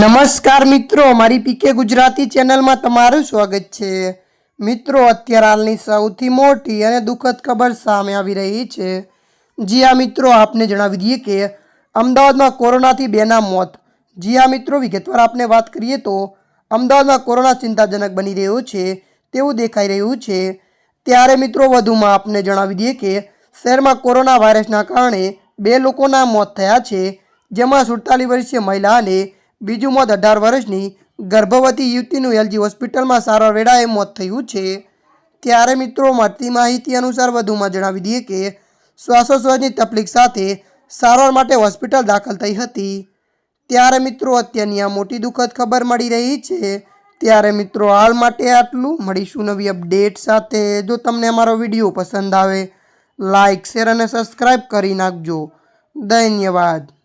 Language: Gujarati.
નમસ્કાર મિત્રો મારી પીકે ગુજરાતી ચેનલમાં તમારું સ્વાગત છે. મિત્રો, અત્યારે હાલની સૌથી મોટી અને દુઃખદ ખબર સામે આવી રહી છે. જી આ મિત્રો, આપને જણાવી દઈએ કે અમદાવાદમાં કોરોનાથી બેના મોત. જી આ મિત્રો, વિગતવાર આપને વાત કરીએ તો અમદાવાદમાં કોરોના ચિંતાજનક બની રહ્યો છે, તેવું દેખાઈ રહ્યું છે. ત્યારે, મિત્રો, વધુમાં આપને જણાવી દઈએ કે શહેરમાં કોરોના વાયરસના કારણે બે લોકોના મોત થયા છે, જેમાં સુડતાલીસ વર્ષીય મહિલા અને બીજું મોત અઢાર વર્ષની ગર્ભવતી યુવતીનું એલજી હોસ્પિટલમાં સારવાર વેળાએ મોત થયું છે. ત્યારે મિત્રો, મળતી માહિતી અનુસાર વધુમાં જણાવી દઈએ કે શ્વાસોશ્વાસની તકલીફ સાથે સારવાર માટે હોસ્પિટલ દાખલ થઈ હતી. ત્યારે મિત્રો, અત્યારની આ મોટી દુઃખદ ખબર મળી રહી છે. ત્યારે મિત્રો, હાલ માટે આટલું. મળીશું નવી અપડેટ સાથે. જો તમને અમારો વીડિયો પસંદ આવે લાઇક શેર અને સબસ્ક્રાઈબ કરી નાખજો. ધન્યવાદ.